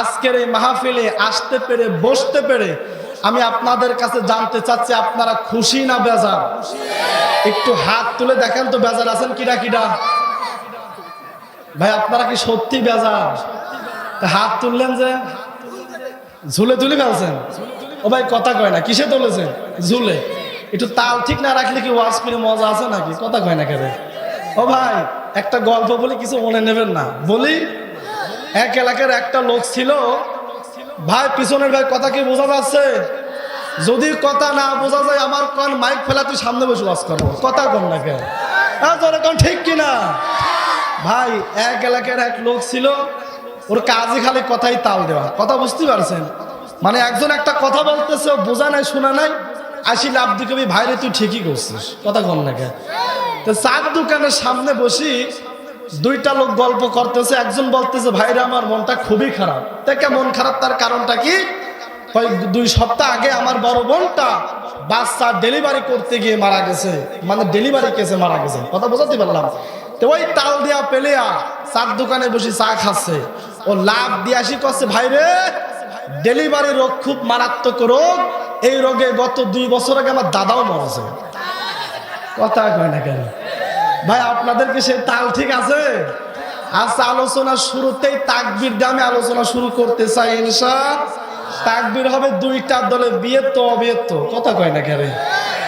আজকের এই মাহফিলে আসতে পেরে, বসতে পেরে আমি আপনাদের কাছে জানতে চাচ্ছি, আপনারা খুশি না বেজার? একটু হাত তুলে দেখেন তো, বেজার আছেন কিরা কিরা ভাই, আপনারা কি সত্যি বেজার? হাত তুললেন যে, ঝুলে তুলে ফেলছেন? ও ভাই, কথা কয় না, কিসে তুলেছেন ঝুলে। একটু তাল ঠিক না রাখলে কি ওয়াশ করে মজা আছে নাকি? কথা কয় না কেন? ও ভাই, একটা গল্প বলি, কিছু মনে নেবেন না। বলি এক এলাকার একটা লোক ছিল। ভাই, পিছনের ভাই, কথা কি বোঝা যাচ্ছে? যদি কথা না বোঝা যায়, আমার কোন মাইক ফেলা তুই সামনে বসে বাস করব। কথা কম না কেন? হ্যাঁ ঠিক কিনা? ভাই, এক এলাকার এক লোক ছিল। ওর কাজই খালি কথাই তাল দেওয়া। কথা বুঝতে পারছেন? মানে একজন একটা কথা বলতেছে বোঝা নাই, শোনা নাই। আসি লাভ দিকে ভাইরে, তুই ঠিকই করছিস। কথা কম না কেন? তো চার দোকানের সামনে বসি দুইটা লোক গল্প করতেছে, একজন বলতেছে, ভাইরা, আমার মনটা খুবই খারাপ। তাকে মন খারাপ? তার কারণটা কি? দুই সপ্তাহ আগে আমার বড় বোনটা বাচ্চা ডেলিভারি করতে গিয়ে মারা গেছে। মানে ডেলিভারি কেসে মারা গেছে। কথা বোঝাতে পারলাম? তো ওই তাল দিয়া পেলেয়া চার দোকানে বসে চা খাচ্ছে। ও লাভ দিয়ে আসি করছে ভাইরে ডেলিভারি রোগ খুব মারাত্মক রোগ। এই রোগে গত দুই বছর আগে আমার দাদাও মরেছে। কথা কয় না কেন? ভাই আপনাদের কি সেই তাল ঠিক আছে? আচ্ছা আলোচনা শুরুতেই তাকবির দিয়ে আমি আলোচনা শুরু করতে চাই ইনশা তাকবির হবে দুইটা দলে বিয়ের তো অবিয়ের তো কথা কয় না কেন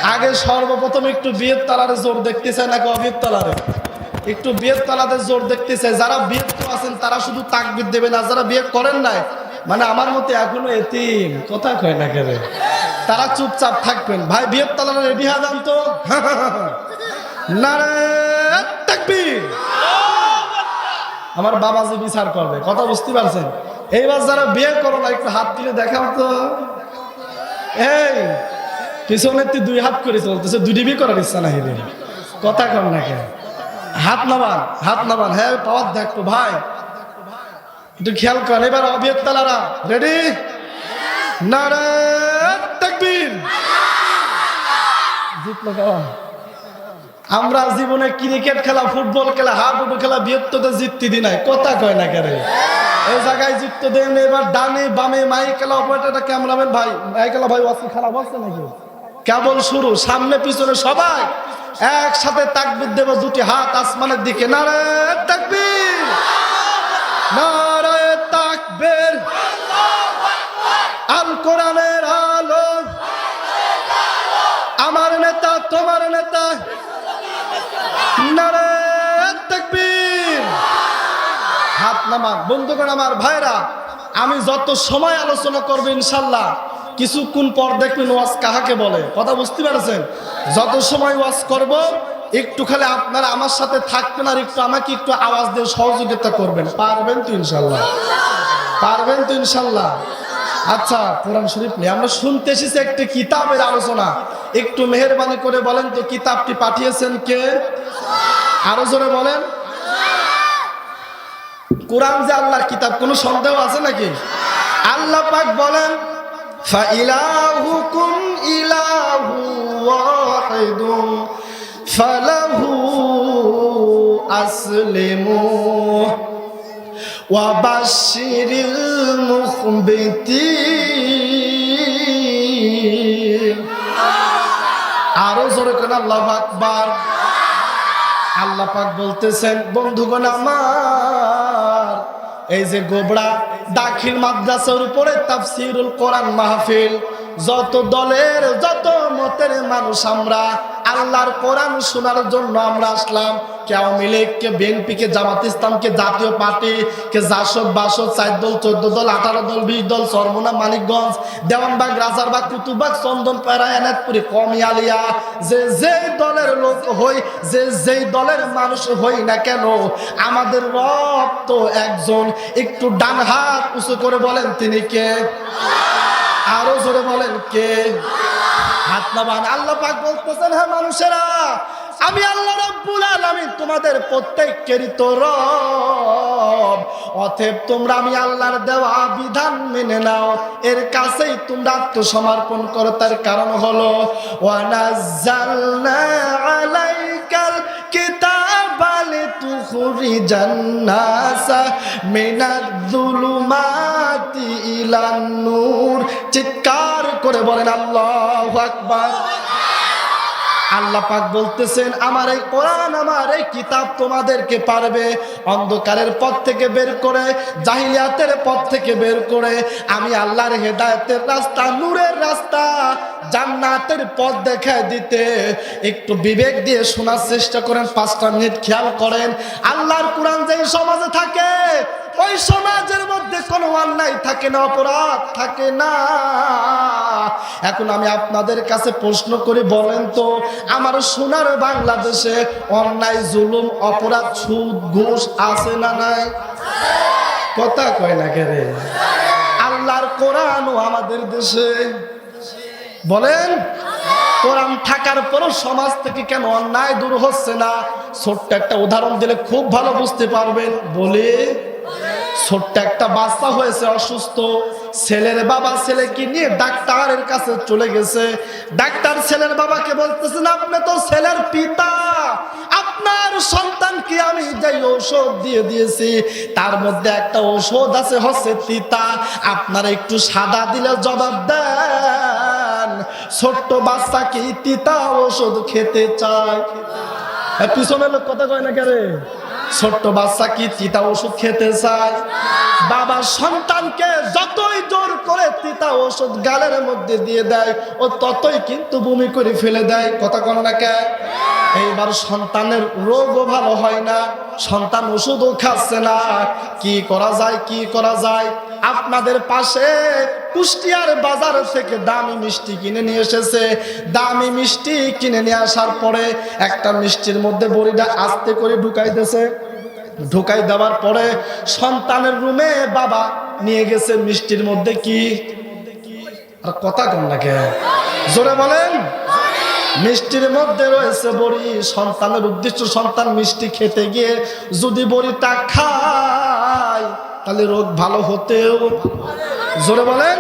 আগে সর্বপ্রথম একটু বিয়ের তালারে জোর দেখতে চায় নাকি অবিয়ের তালারে? একটু বিয়ের তালাতে জোর দেখতে চায়। যারা বিয়ে তো আছেন, তারা শুধু তাকবির দেবেন আর যারা বিয়ে করেন নাই মানে আমার মতে এখনও এতিম। কথা কয় না কেন তারা চুপচাপ থাকবেন। ভাই, বিয়ের তালারে রেডি যান তো। নারে তাকবীর আমার বাবা যে বিচার করবে, কথা বুঝতে পারছেন? এইবার যারা বিয়ে করো না, একটু হাত দিলে দেখাও তো। এই, পিছনে তুই দুই হাত করে চলতেছে দুই ডিবি করার ইচ্ছা নাই কথা কম না কেন? হাত নামান হাত নামান। হ্যাঁ পাওয়ার দেখো ভাই। একটু খেয়াল করেন, এবার অবিয়ত তালারা, রেডি? নারে তাকবীর জিতলো কেমন? আমরা জীবনে ক্রিকেট খেলা, ফুটবল খেলা হাডুডু খেলা বৃহত্ততে জিততে দি নাই। কথা কয় না কেন? এই জায়গায় জিততে দেন এবার ডানে বামে মাই খেলা, অপারেটারটা ক্যামেরাম্যান ভাই, মাই খেলা, ভাই ওয়াসি খেলা বলছে নাকি? কেবল শুরু, সামনে, পিছনে সবাই একসাথে তাকবির দেব, দুটি হাত আসমানের দিকে। নারে তাকবীর! নারে নামান বন্ধুগণ আমার ভাইরা আমি যত সময় আলোচনা করব ইনশাল্লাহ, কিছুক্ষণ পর দেখবেন ওয়াজ কাহাকে বলে। কথা বুঝতে পারছেন? যত সময় ওয়াজ করব, একটু খালি আপনারা আমার সাথে থাকবেন আর একটু আমাকে একটু আওয়াজ দিয়ে সহযোগিতা করবেন। পারবেন তো ইনশাল্লাহ? পারবেন তো ইনশাল্লাহ? আচ্ছা কোরআন শরীফ নেই আমরা শুনতে এসেছি একটি কিতাবের আলোচনা। একটু মেহরবানি করে বলেন তো, কিতাবটি পাঠিয়েছেন কে? আরও জোরে বলেন। কোরআন যে আল্লাহর কিতাব, কোনো সন্দেহ আছে নাকি? আল্লাহ পাক বলেন আরও জোরে করে আল্লাহু আকবার। আল্লাহ পাক বলতেছেন, বন্ধুগণ আমার এই যে গোবড়া দাখিল মাদ্রাসার উপরে তাফসিরুল কোরআন মাহফিল, যত দলের, যত মতের মানুষ আমরা, আল্লাহর কোরআন শোনার জন্য আমরা আসলাম। কে জাতীয় দল আঠারো দল দল মানুষ হই না কেন, আমাদের রব তো একজন। একটু ডান হাত উঁচু করে বলেন তিনি কে? আরও জোরে বলেন কে? হাত নামান আল্লাহ পাক বলতেছেন হ্যাঁ মানুষেরা। আমি আল্লাহ রব্বুল আলামিন তোমাদের প্রত্যেককেরই তো রব। অতএব তোমরা আমি আল্লাহর দেওয়া বিধান মেনে নাও। এর কাছেই তোমরা আত্মসমর্পণ করো, তার কারণ হলো, ওয়ানাজ্জালনা আলাইকাল কিতাবা লিতুখরিজান নাসা মিনাদ-যুলুমাতি ইলান নূর চিৎকার করে বলেন, আল্লাহু আকবার। আল্লাহ পাক বলতেছেন, আমার এই কোরআন, আমার এই কিতাব তোমাদেরকে পারবে অন্ধকারের পথ থেকে বের করে, জাহিলিয়াতের পথ থেকে বের করে। আমি আল্লাহর হেদায়েতের রাস্তা, নূরের রাস্তা, জান্নাতের পথ দেখায় দিতে। একটু বিবেক দিয়ে শোনার চেষ্টা করেন, পাঁচটা মিনিট খেয়াল করেন। আল্লাহর কোরআন যেই সমাজে থাকে ওই সমাজের মধ্যে কোনো অন্যায় থাকে না, অপরাধ থাকে না। এখন আমি আপনাদের কাছে প্রশ্ন করি, বলেন তো, আমার সোনার বাংলাদেশে অন্যায়, জুলুম, অপরাধ, সুদ, ঘুষ আছে না নাই? কথা কয় না কে রে? আল্লাহর কোরআনও আমাদের দেশে। বলেন, কোরআন থাকার পরও সমাজ থেকে কেন অন্যায় দূর হচ্ছে না? ছোট্ট একটা উদাহরণ দিলে খুব ভালো বুঝতে পারবেন। বলে ছোট্ট একটা বাচ্চা হয়েছে, অসুস্থ। ছেলের বাবা ছেলেকে নিয়ে ডাক্তারের কাছে চলে গেছে। ডাক্তার ছেলের বাবাকে বলতেছেন আপনি তো ছেলের পিতা। আপনার সন্তানকে আমি যে ঔষধ দিয়ে দিয়েছি, তার মধ্যে একটা ঔষধ আছে, হচ্ছে তিতা। আপনারা একটু সাদা দিলে জবাব দেন। ছোট্ট বাচ্চা কি তিতা ঔষধ খেতে চায়? পিছনের লোক কথা কয় না কেরে? ছোট্ট বাচ্চা কি তিতা ওষুধ খেতে চায়? বাবা সন্তানকে যতই জোর করে তিতা ওষুধ গালের মধ্যে দিয়ে দেয়, ও ততই কিন্তু বমি করে ফেলে দেয়। কথা কন না কে? এইবার সন্তানের রোগও ভালো হয় না, সন্তান ওষুধও খাচ্ছে না। কি করা যায়, কি করা যায়? আপনাদের পাশে কুষ্টিয়ার বাজার থেকে দামি মিষ্টি কিনে নিয়ে এসেছে। দামি মিষ্টি কিনে নিয়ে আসার পরে একটা মিষ্টির মধ্যে বড়িটা আস্তে করে ঢুকাইতেছে। ঢুকাই দেওয়ার পরে সন্তানের রুমে বাবা নিয়ে গেছে মিষ্টির মধ্যে কি? আর কথা কম নাকি জোরে বলেন। মিষ্টির মধ্যে রয়েছে বড়ি। সন্তানের উদ্দেশ্য সন্তান মিষ্টি খেতে গিয়ে যদি বড়িটা খায়, তাহলে রোগ ভালো হতেও জোরে বলেন।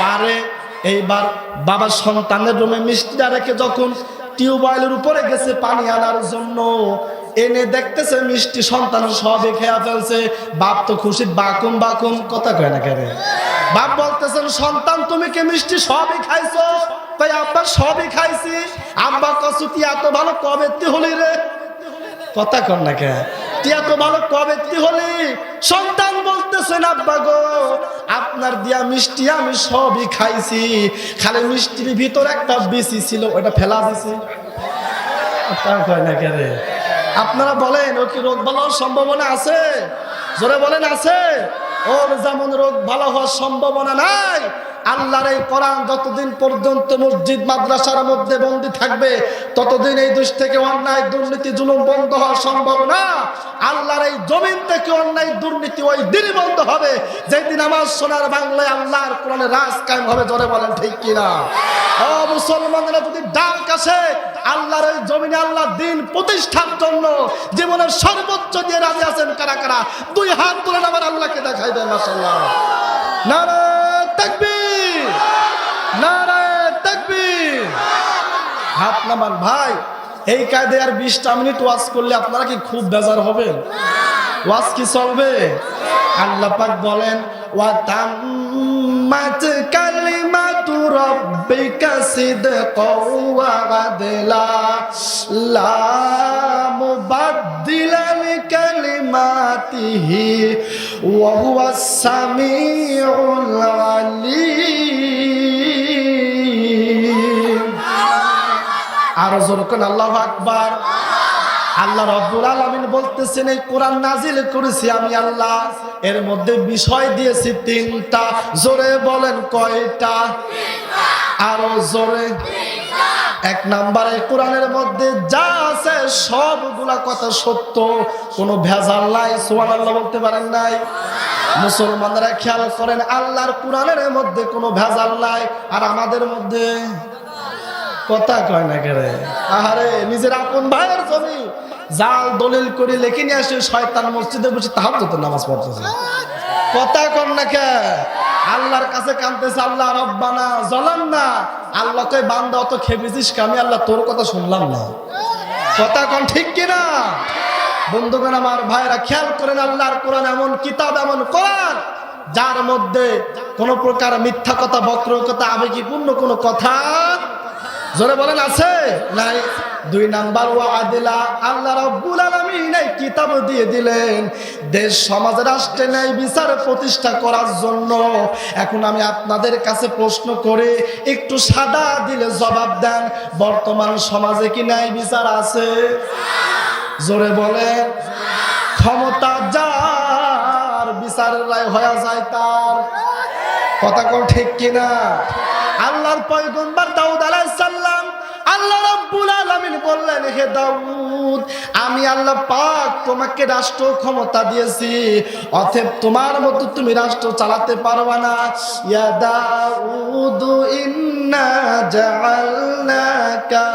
পারে এইবার বাবার সন্তানের রুমে মিষ্টিটা রেখে যখন টিউবওয়েলের উপরে গেছে পানি আনার জন্য, এনে দেখতেছে মিষ্টি সন্তান সবে খেয়া ফেলছে। বাপ তো খুশি, বাকুম বাকুম, কথা কয় না কেন? বাপ বলতেছেন, সন্তান, তুমি কি মিষ্টি সবই খাইছো? তাই আব্বা, সবই খাইছি। আব্বা কসু তুই এত ভালো কবে হলি রে? কথা কর না কে তুই এত ভালো হলি? সন্তান বলতেছেন আব্বা গো আপনার দিয়া মিষ্টি আমি সবই খাইছি। খালি মিষ্টির ভিতর একটা বেশি ছিল ওটা ফেলা দিছি। আপনারা বলেন ও কি রোগ ভালো হওয়ার সম্ভাবনা আছে? জোরে বলেন আছে। ওর যেমন রোগ ভালো হওয়ার সম্ভাবনা নাই আল্লাহর এই কোরআন যতদিন পর্যন্ত মসজিদ, মাদ্রাসার মধ্যে বন্দী থাকবে, ততদিন এই দেশ থেকে অন্যায়, দুর্নীতি, জুলুম বন্ধ হওয়া সম্ভব না। আল্লাহর এই জমিন থেকে অন্যায়, দুর্নীতি ওই দিনই বন্ধ হবে। যেদিন আমার সোনার বাংলায় আল্লাহর কোরআনে রাজ কায়েম হবে, জোরে বলেন ঠিক কিনা? ও মুসলমানরা যদি ডাক আসে, আল্লাহর ওই জমিনে আল্লাহ দিন প্রতিষ্ঠার জন্য জীবনের সর্বোচ্চ দিয়ে রাজি আছেন কারা কারা? দুই হাত তুলে আমার আল্লাহকে দেখাই দেন মাসাল্লাহ নারে তাকবীর। নারে তাকবীর। হাত নামান, ভাই, এই কায়দে আর বিশটা মিনিট ওয়াজ করলে আপনারা কি খুব বেজার হবেন? ওয়াজ কি চলবে? আল্লাহ পাক বলেন ওয়া তাম্মাত কালিমাতু ওয়া আরও জোর করে আল্লাহ আকবার। আল্লাহ রব্বুল আলামিন বলতেছেন, এই কোরআন নাজিল করেছি আমি আল্লাহ। এর মধ্যে বিষয় দিয়েছি তিনটা। জোরে বলেন কয়টা? আরও জোরে। এক নাম্বারে, কোরআনের মধ্যে যা আছে সবগুলা কথা সত্য। কোনো ভেজাল নাই সোহান আল্লাহ বলতে পারেন নাই। মুসলমানরা খেয়াল করেন, আল্লাহর কোরআনের মধ্যে কোনো ভেজাল নাই। আর আমাদের মধ্যে কথা কয় না কেরে আহারে, নিজের আপন ভাইয়ের জমি জাল দলিল করে লেখে নিয়ে আসে, শয়তান মসজিদে বসে তাহার যত নামাজ পড়তেছে। কথা কর না কে? আল্লাহর কাছে কানতেছে, আল্লাহ রব্বানা জ্বলান না আল্লাহ কই বান্দা, অত খেপেছিস? আমি আল্লাহ তোর কথা শুনলাম না। কথা কন ঠিক কিনা? বন্ধুগণ আমার ভাইরা খেয়াল করেন, আল্লাহর কোরআন এমন কিতাব, এমন কোরআন, যার মধ্যে কোনো প্রকার মিথ্যা কথা, বক্র কথা, আবেগীপূর্ণ কোনো কথা জোরে বলেন, আছে? নাই। দুই নাম্বার ওয়া আদিলা আল্লাহ রাব্বুল আলামিন এই কিতাব দিয়ে দিলেন, দেশ, সমাজ, রাষ্ট্রে ন্যায় বিচার প্রতিষ্ঠা করার জন্য। এখন আমি আপনাদের কাছে প্রশ্ন করে, একটু সাদা দিলে জবাব দেন, বর্তমান সমাজে কি ন্যায় বিচার আছে? জোরে বলেন, ক্ষমতা যার বিচারের রায় হয়ে যায় তার। কথা কোন ঠিক কিনা? আল্লাহর পয়গম্বর বললেন, হে দাউদ, আমি আল্লাহ পাক তোমাকে রাষ্ট্র ক্ষমতা দিয়েছি। অতএব তোমার মতো তুমি রাষ্ট্র চালাতে পারবে না। ইয়া দাউদ, ইন্না জাআলনাকা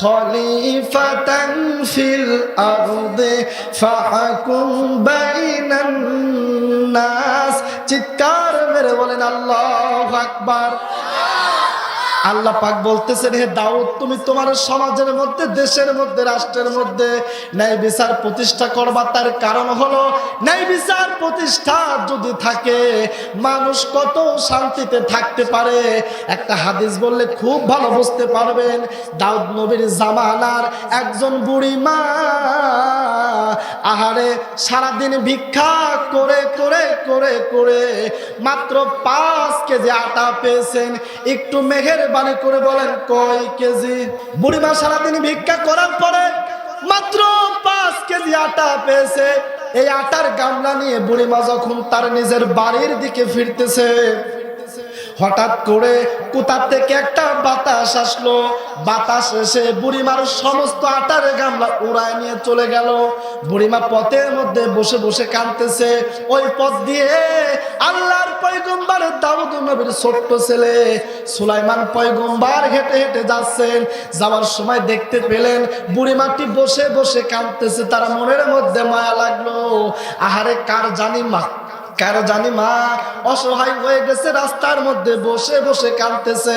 খলিফাতান ফিল আরদে ফাহকুম বাইনান নাস। চিৎকার মেরে বলেন, আল্লাহু আকবার। আল্লাহ পাক বলতেছেন, হে দাউদ, তুমি তোমার সমাজের মধ্যে, দেশের মধ্যে, রাষ্ট্রের মধ্যে ন্যায় বিচার প্রতিষ্ঠা করবা। তার কারণ হলো, ন্যায় বিচার প্রতিষ্ঠা যদি থাকে, মানুষ কত শান্তিতে থাকতে পারে। একটা হাদিস বললে খুব ভালো বুঝতে পারবেন, দাউদ নবীর জামানার একজন বুড়ি মা আহারে সারাদিন ভিক্ষা করে করে করে করে মাত্র পাঁচ কেজি আটা পেয়েছেন। একটু মেঘের বাণী করে বলেন, কয় কেজি? বুড়িমা সারাদিন ভিক্ষা করার পরে মাত্র পাঁচ কেজি আটা পেয়েছে। এই আটার গামলা নিয়ে বুড়িমা যখন তার নিজের বাড়ির দিকে ফিরতেছে হঠাৎ করে কোথা থেকে একটা বাতাস আসলো। বাতাস এসে বুড়িমার সমস্ত আটার গামলা উড়ায় নিয়ে চলে গেল। বুড়িমা পথের মধ্যে বসে বসে কাঁদতেছে। ওই পথ দিয়ে আল্লাহর পয়গম্বার দাউদ নবীর ছোট্ট ছেলে সুলাইমান পয়গম্বার হেঁটে হেঁটে যাচ্ছেন। যাওয়ার সময় দেখতে পেলেন বুড়িমাটি বসে বসে কাঁদতেছে। তার মনের মধ্যে মায়া লাগল। আহারে কার জানি মা কারও জানি মা? অসহায় হয়ে গেছে, রাস্তার মধ্যে বসে বসে কাঁদতেছে।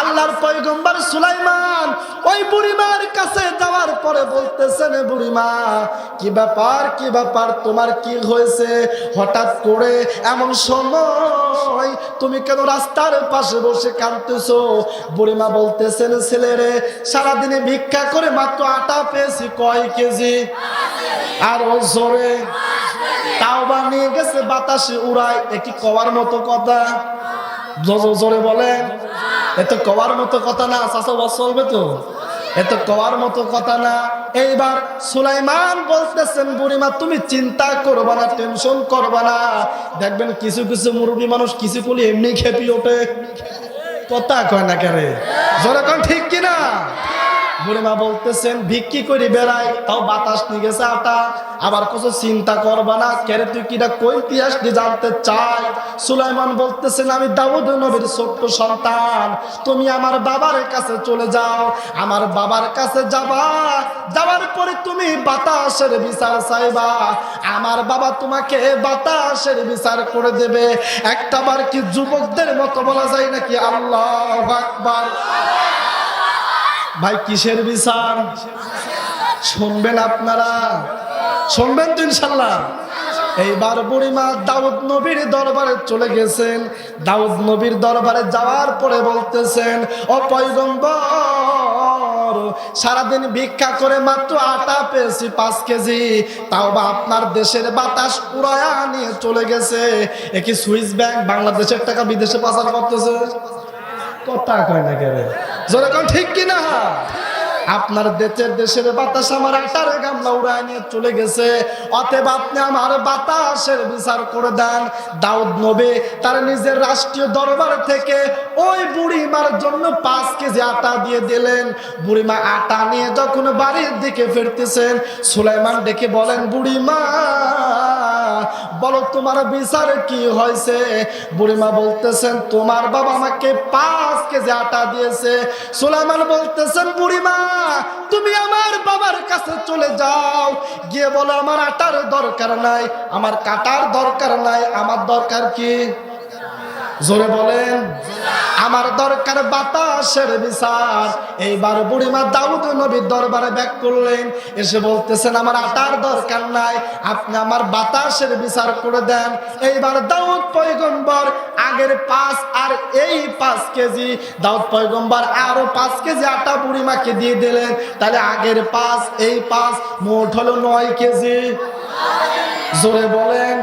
আল্লাহর পয়গম্বর সুলাইমান ওই বুড়িমার কাছে যাওয়ার পরে বলতেছেন বুড়িমা, কি ব্যাপার কি ব্যাপার, তোমার কি হয়েছে? হঠাৎ করে এমন সময় তুমি কেন রাস্তার পাশে বসে কাঁদতেছো? বুড়িমা বলতেছেন, ছেলেরে, সারাদিনে ভিক্ষা করে মাত্র আটা পেয়েছি কয় কেজি? আর ও জোরে নিয়ে গেছে, বাতাসে উড়ায় একটি কওয়ার মতো কথা। জোরে বলেন। এত কওয়ার মতো কথা না চাষা বস চলবে তো? এত কওয়ার মতো কথা না। এইবার সুলাইমান বলতেছেন, বুড়িমা, তুমি চিন্তা করবা না, টেনশন করবা না। দেখবেন কিছু কিছু মুরব্বী মানুষ কিছু কুলি এমনি খেপি ওঠে। কথা কয় না কেন? জোরে কন, ঠিক কিনা? বুড়িমা বলতেছেন, ভিক্ষি করে বেড়াই তাও বাতাস নিয়ে গেছে আটা। আবার কিছু চিন্তা করবা না কেরে তুই কিনা কই ইতিহাস দিয়ে জানতে চাই? সুলাইমান বলতেছেন, আমি দাউদ নবীর ছোট্ট সন্তান। তুমি আমার বাবার কাছে চলে যাও। আমার বাবার কাছে যাবা। যাওয়ার পরে তুমি বাতাসের বিচার চাইবা। আমার বাবা তোমাকে বাতাসের বিচার করে দেবে। একটা বার কি যুবকদের মতো বলা যায় নাকি? আল্লাহ আকবার। ভাই, কিসের বিচার? শুনবেন আপনারা। শুনবেন তো ইনশাল্লাহ। এইবার বুড়িমা দাউদ নবীর দরবারে চলে গেছেন। দাউদ নবীর দরবারে যাওয়ার পরে বলতেছেন, ও পয়গম্বর, সারাদিন ভিক্ষা করে মাত্র আটা পেয়েছি পাঁচ কেজি। তাও বা আপনার দেশের বাতাস উড়ায়া নিয়ে চলে গেছে। এ কি সুইস ব্যাংক বাংলাদেশের টাকা বিদেশে পাচার করতেছে? কথা কয় না কেন? যেরকম ঠিক কিনা? আপনার দেশের দেশের বাতাস আমার আটার গামলা উড়ায় নিয়ে চলে গেছে। অতএব আপনি আমার বাতাসের বিচার করে দেন। দাউদ নবী তার নিজের রাষ্ট্রীয় দরবার থেকে ওই বুড়িমার জন্য পাঁচ কেজি আটা দিয়ে দিলেন। বুড়িমা আটা নিয়ে যখন বাড়ির দিকে ফিরতেছেন, সুলাইমান ডেকে বলেন, বুড়িমা, বলো তোমার বিচার কি হয়েছে? বুড়িমা বলতেছেন, তোমার বাবা আমাকে পাঁচ কেজি আটা দিয়েছে। সুলাইমান বলতেছেন, বুড়িমা তুমি আমার বাবার কাছে চলে যাও। গিয়ে বলো, আমার আটার দরকার নাই, আমার কাটার দরকার নাই, আমার দরকার কি? জোরে বলেন। আমার দরকার বাতাসের বিচার। এইবার বুড়িমা দাউদ নবীর দরবারে ব্যাক করলেন। এসে বলতেছেন, আমার আটার দরকার নাই, আপনি আমার বাতাসের বিচার করে দেন। এইবার দাউদ পয়গম্বর আগের পাঁচ আর এই পাঁচ কেজি, দাউদ পয়গম্বর আরও পাঁচ কেজি আটা বুড়িমাকে দিয়ে দিলেন। তাহলে আগের পাঁচ, এই পাঁচ মোট হলো নয় কেজি। জোরে বলেন।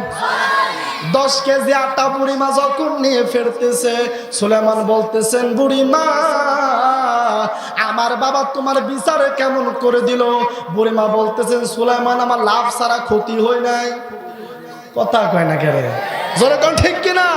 দশ কেজি আটা বুড়ি মা যখন নিয়ে ফেরতেছে, সুলেমান বলতেছেন, বুড়ি মা, আমার বাবা তোমার বিচার কেমন করে দিল? বুড়ি মা বলতেছেন, সুলেমান, আমার লাভ ছাড়া ক্ষতি হয় নাই। কথা কয় না কেন? জোরে কোন, ঠিক কিনা?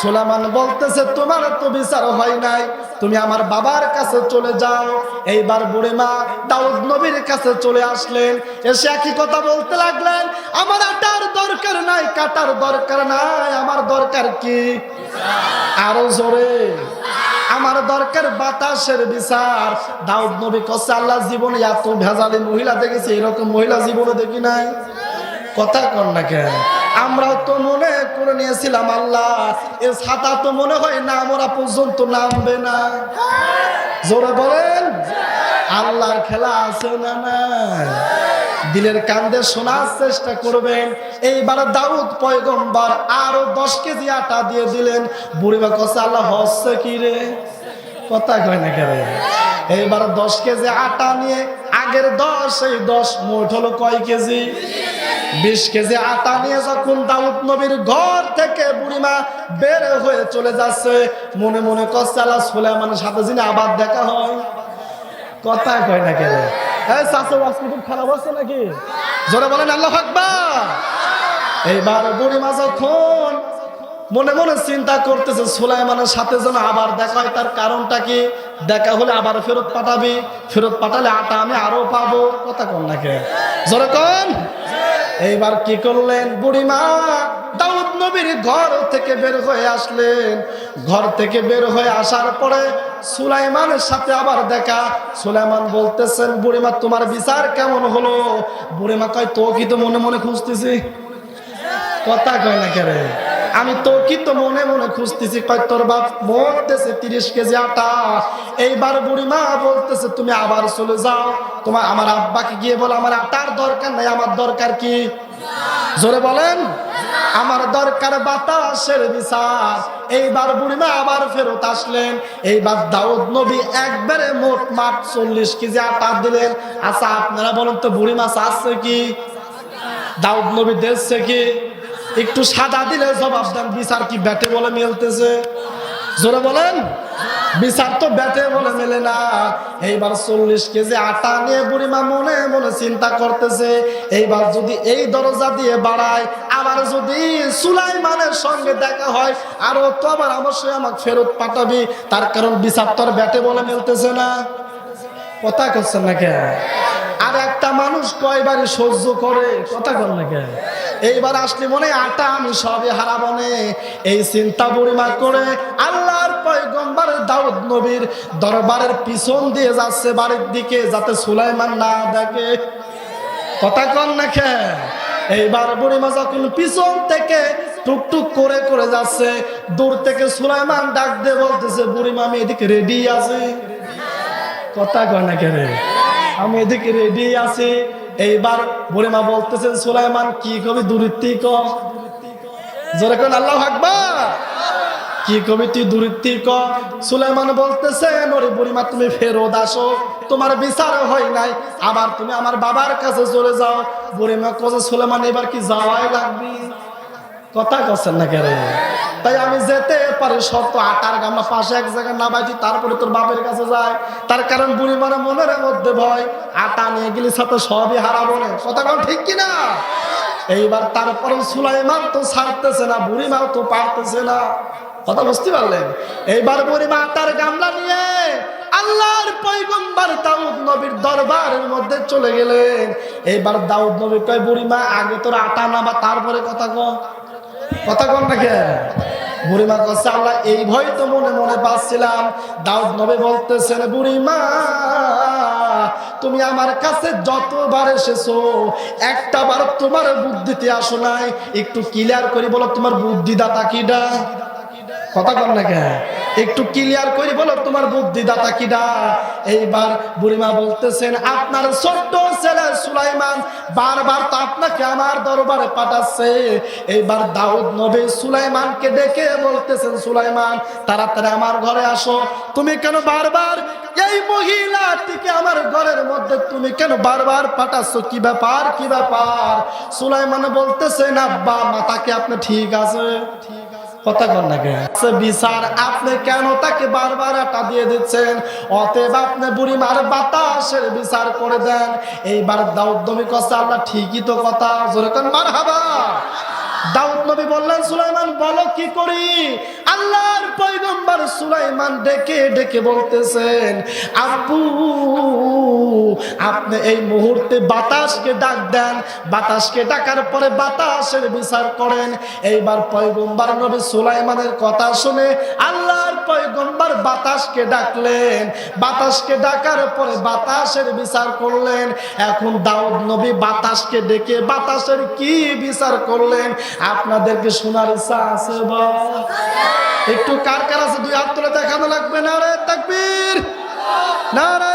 সুলেমান বলতেছে, তোমার তো বিচার হয় নাই। তুমি আমার বাবার কাছে চলে যাও। এইবার বুড়িমা দাউদ নবীর কাছে চলে আসলেন। এসে একই কথা বলতে লাগলেন, আমার আটার দরকার নাই, কাটার দরকার নাই। আমার দরকার কি? আরও জোরে, আমার দরকার বাতাসের বিচার। দাউদ নবী কচ্ছে আল্লাহ জীবনে এত ভেজালি মহিলা দেখেছি, এরকম মহিলা জীবনে দেখি নাই। কথা কর না কেন? আমরাও তো মনে করে নিয়েছিলাম, আল্লাহ এ ছাতা তো মনে হয় না, আমরা পর্যন্ত নামবে না। জোরে বলেন, আল্লাহর খেলা আছে না না দিলের কান্দে শোনার চেষ্টা করবেন। এইবার দাউদ পয়গম্বর আরও দশ কেজি আটা দিয়ে দিলেন। বুড়িমা কষে আল্লাহ, হচ্ছে কি রে? কথা কয় না কেন? এইবার দশ কেজি আটা নিয়ে, আগের দশ, এই দশ মোট হলো কয় কেজি? বিশ কেজি আটা নিয়ে যখন দাউদ নবীর ঘর থেকে বুড়িমা বের হয়ে চলে যাচ্ছে, মনে মনে আল্লাহ সুলেমানের সাথে যিনি আবার দেখা হয়। কথা কয় না কেন? এই চাষে আজকে খুব খারাপ হচ্ছে নাকি? জোরে বলেন, আল্লাহ আকবার! এইবার বুড়িমা যখন মনে মনে চিন্তা করতেছে, সুলাইমানের সাথে যেন আবার দেখা হয়। তার কারণটা কি? দেখা হলে আবার ফেরত পাঠাবি। ফেরত পাঠালে আটা আমি আরও পাবো। কথা কন নাকি জোরে এইবার কি করলেন বুড়িমা? দাউদ নবীর ঘর থেকে বের হয়ে আসলেন। ঘর থেকে বের হয়ে আসার পরে সুলাইমানের সাথে আবার দেখা। সুলাইমান বলতেছেন, বুড়িমা, তোমার বিচার কেমন হলো? বুড়িমা কয় তো কি তো মনে মনে খুঁজতেছি। কথা কয় না কেন? আমি তো কি তো মনে মনে খুঁজতেছি, কয় তোর বাপ মরতেছে তিরিশ কেজি আটা। এইবার বুড়িমা বলতেছে, তুমি আবার চলে যাও। তোমার, আমার আব্বাকে গিয়ে বলো, আমার আটার দরকার নাই, আমার দরকার কি? জোরে বলেন, আমার দরকার বাতাসের বিচার। এইবার বুড়িমা আবার ফেরত আসলেন। এইবার দাউদ নবী একবারে মোট মাঠ চল্লিশ কেজি আটা দিলেন। আচ্ছা আপনারা বলেন তো, বুড়িমা চাচ্ছে কি? দাউদ নবী দেখছে কি? একটু সাদা দিলে জবাব দেন, বিচার কি ব্যাটে বলে মেলতেছে? জোরে বলেন। বিচার তো ব্যাটে বলে মেলে না। এইবার চল্লিশ কেজি আটা নিয়ে বুড়িমা মনে মনে চিন্তা করতেছে, এইবার যদি এই দরজা দিয়ে বাড়ায়, আবার যদি সুলাইমানের সঙ্গে দেখা হয়, আরও তো আবার অবশ্যই আমাকে ফেরত পাঠাবি। তার কারণ বিচার তো আর ব্যাটে বলে মেলতেছে না। কথা করছেন না কে আর একটা মানুষ কয়বারই সহ্য করে? কথা কর না কে এইবার আসলে মনে আটা আমি সবই হারাবনে এই চিন্তা বুড়িমা করে আল্লাহর পয়গম্বর দাউদ নবীর দরবারের পিছন দিয়ে যাচ্ছে, বাড়ির দিকে, যাতে সুলাইমান না দেখে। কথা কন না খে এইবার বুড়িমা যখন পিছন থেকে টুকটুক করে করে যাচ্ছে, দূর থেকে সুলাইমান ডাক দিয়ে বলতেছে বুড়িমা আমি এদিকে রেডি আছি। কথা কয় না কেন? আমি এদিকে রেডি আছি। এইবার বুড়িমা বলতেছেন, সুলাইমান, কি কবি দূরত্বই কম? জোরে কোন, আল্লাহ আকবার! কি কবি তুই দূরত্বই কম? সুলাইমান বলতেছেন ওরে বুড়িমা, তুমি ফেরত আসো। তোমার বিচার হয় নাই। আবার তুমি আমার বাবার কাছে চলে যাও। বুড়িমা কোজে সুলাইমান, এবার কি যাওয়াই লাগবে? কথা করছেন না কেন? তাই আমি যেতে পারি শর্ত আটার গামলা পাশে এক জায়গায় না বাজি, তারপরে তোর বাপের কাছে যায় তার কারণ বুড়ি মানে মনের মধ্যে ভয়, আটা নিয়ে গেলে সাথে সবই হারাবো না। কথা কম ঠিক কিনা? এইবার তারপরে সুলাইমান তো ছাড়তেছে না বুড়িমাও তো পারতেছে না। কথা বুঝতে পারলেন? এইবার বুড়িমা আটার গামলা নিয়ে আল্লাহর পয়গম্বর দাউদ নবীর দরবারের মধ্যে চলে গেলেন। এইবার দাউদ নবী কয়, বুড়ি মা, আগে তোর আটা না বা তারপরে কথা কথা কন না বুড়িমা কাছে আল্লাহ এই ভয় তো মনে মনে পাচ্ছিলাম দাউদ নবী বলতেছেন বুড়িমা তুমি আমার কাছে যতবার এসেছ একটা বার তোমার বুদ্ধিতে আসো নাই। একটু ক্লিয়ার করি বলো, তোমার বুদ্ধিদাতা কিডা? কথা কর না কেন? একটু ক্লিয়ার করে বলো, তোমার বুদ্ধি দাতা কিডা? এইবার বুড়িমা বলতেছেন, আপনার ছোট্ট ছেলে সুলাইমান বারবার তো আপনাকে আমার দরবারে পাঠাচ্ছে। এইবার দাউদ নবী সুলাইমানকে ডেকে বলতেছেন, সুলাইমান, তাড়াতাড়ি আমার ঘরে আসো। তুমি কেন বারবার এই মহিলাটিকে আমার ঘরের মধ্যে তুমি কেন বারবার পাঠাচ্ছ? কি ব্যাপার? কি ব্যাপার? সুলাইমান বলতেছেন, আব্বা মাতাকে আপনি ঠিক আছে? তাকে বারবার দিয়ে দিচ্ছেন? অতএব আপনি বিচার করে দেন। এইবার দাউদ ঠিকই তো কথা। জোরে দাউদ নবী বললেন, সুলাইমান, বলো কি করি? আল্লাহর পয়গম্বর সুলাইমান ডেকে ডেকে বলতেছেন আব্বু আপনি এই মুহূর্তে বাতাসকে ডাক দেন। বাতাসকে ডাকার পরে বাতাসের বিচার করেন। এইবার পয়গম্বর নবী সুলাইমানের কথা শুনে আল্লাহর পয়গম্বর বাতাসকে ডাকলেন। বাতাসকে ডাকার পরে বাতাসের বিচার করলেন। এখন দাউদ নবী বাতাসকে ডেকে বাতাসের কি বিচার করলেন? আপনাদেরকে শোনার ইচ্ছা আছে বা একটু কার কার আছে? দুই হাত তুলে দেখানো লাগবে। না রে তাকবীর। না রে